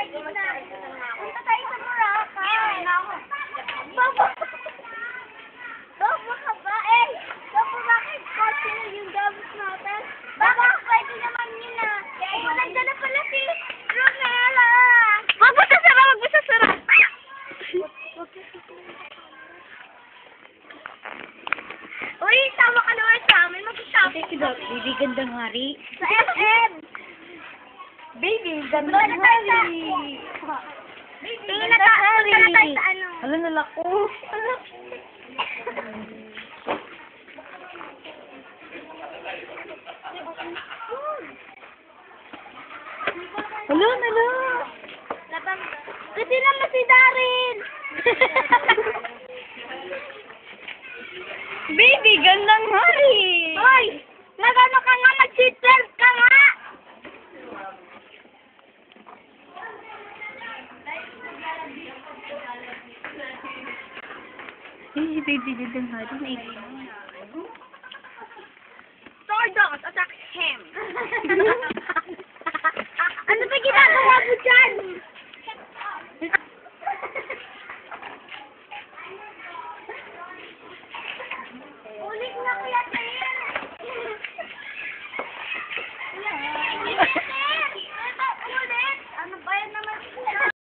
Punta tayo sa Boracay. Baba. Baba ka ba? Eh, baba bakit na yung gabos natin? Pwede naman yun na. Nagdala pala si mo sasara, wag mo sasara. Uy, tama ka naman sa amin. Mag-shopping. Ito daw, baby gandang hari. Sa SM. Baby Doon na tayo sa... Tingin na ta- punta na ano. Hala, nalako. Hala, nala. Labang... Kasi naman si Darin. Baby gandang hari. Hoy! Nagano ka nga, mag-seatbelt ka nga! Eh, baby gandang hari. Naiwan mo.